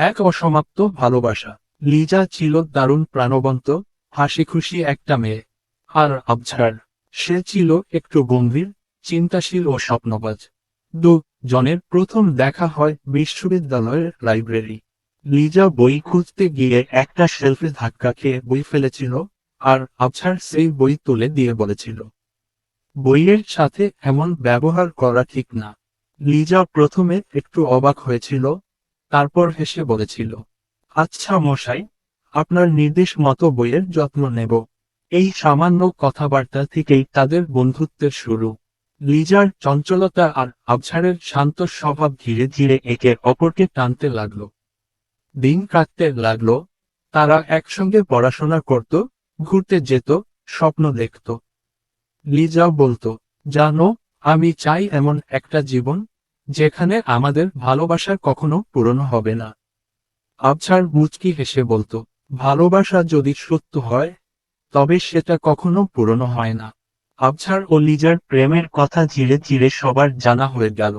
এক অসমাপ্ত ভালোবাসা। লিজা ছিল দারুণ প্রাণবন্ত হাসি খুশি একটা মেয়ে। আর আবঝার সে ছিল একটু গম্ভীর, চিন্তাশীল ও স্বপ্নবাজ। দু জনের প্রথম দেখা হয় বিশ্ববিদ্যালয়ের লাইব্রেরি। লিজা বই খুঁজতে গিয়ে একটা শেলফে ধাক্কা খেয়ে বই ফেলেছিল, আর আবছার সেই বই তুলে দিয়ে বলেছিল, বইয়ের সাথে এমন ব্যবহার করা ঠিক না। লিজা প্রথমে একটু অবাক হয়েছিল তারপর হেসে বলেছিল আচ্ছা মশাই, আপনার নির্দেশ মতো বইয়ের যত্ন নেব। এই সামান্য কথাবার্তা থেকেই তাদের বন্ধুত্বের শুরু। লিজার চঞ্চলতা আর আবছারের শান্ত স্বভাব ধীরে ধীরে একে অপরকে টানতে লাগল। দিন কাটতে লাগল, তারা একসঙ্গে পড়াশোনা করত, ঘুরতে যেত, স্বপ্ন দেখত। লিজা বলতো, জানো, আমি চাই এমন একটা জীবন যেখানে আমাদের ভালোবাসা কখনো পুরনো হবে না। আবছার মুচকি হেসে বলতো, ভালোবাসা যদি সত্য হয়, তবে সেটা কখনো পুরনো হয় না। আবছার ও লিজার প্রেমের কথা ধীরে ধীরে সবার জানা হয়ে গেল।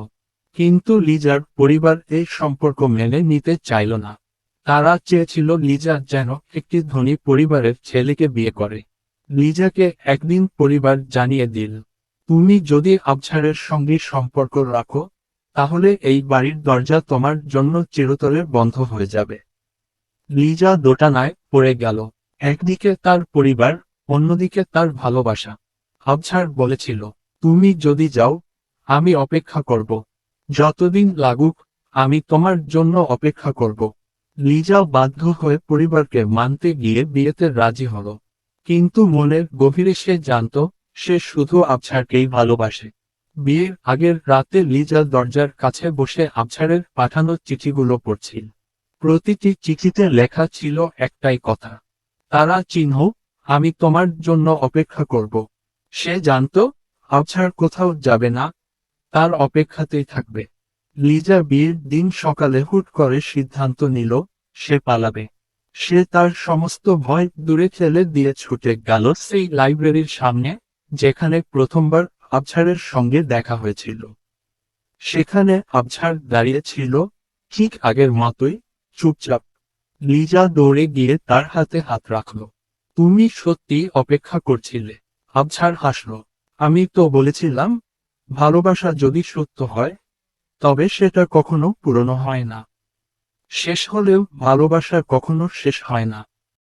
কিন্তু লিজার পরিবার এই সম্পর্ক মেনে নিতে চাইল না। তারা চেয়েছিল লিজা যেন একটি ধনী পরিবারের ছেলেকে বিয়ে করে। লিজাকে একদিন পরিবার জানিয়ে দিল, তুমি যদি আবছারের সঙ্গে সম্পর্ক রাখো তাহলে এই বাড়ির দরজা তোমার জন্য চিরতরে বন্ধ হয়ে যাবে। লিজা দোটানায় পড়ে গেল। একদিকে তার পরিবার, অন্যদিকে তার ভালোবাসা। আবছার বলেছিল, তুমি যদি যাও, আমি অপেক্ষা করব। যতদিন লাগুক, আমি তোমার জন্য অপেক্ষা করব। লিজা বাধ্য হয়ে পরিবারকে মানতে গিয়ে বিয়েতে রাজি হল। কিন্তু মনের গভীরে সে জানত, সে শুধু আবছারকেই ভালোবাসে। বিয়ের আগের রাতে লিজা দরজার কাছে বসে আবছারের পাঠানো চিঠিগুলো পড়ছিল। প্রতিটি চিঠিতে লেখা ছিল একটাই কথা। তারা চিহ্ন, আমি তোমার জন্য অপেক্ষা করব। সে জানত, আবছার কোথাও যাবে না। তার অপেক্ষাতেই থাকবে। লিজা বিয়ের দিন সকালে হুট করে সিদ্ধান্ত নিল, সে পালাবে। সে তার সমস্ত ভয় দূরে ফেলে দিয়ে ছুটে গেল সেই লাইব্রেরির সামনে, যেখানে প্রথমবার আবছারের সঙ্গে দেখা হয়েছিল। সেখানে আবছার দাঁড়িয়ে ছিল ঠিক আগের মতোই, চুপচাপ। লিজা দৌড়ে গিয়ে তার হাতে হাত রাখল। তুমি সত্যি অপেক্ষা করছিলে, আবছার হাসল। আমি তো বলেছিলাম, ভালোবাসা যদি সত্য হয়, তবে সেটা কখনো পুরনো হয় না। শেষ হলেও ভালোবাসা কখনো শেষ হয় না।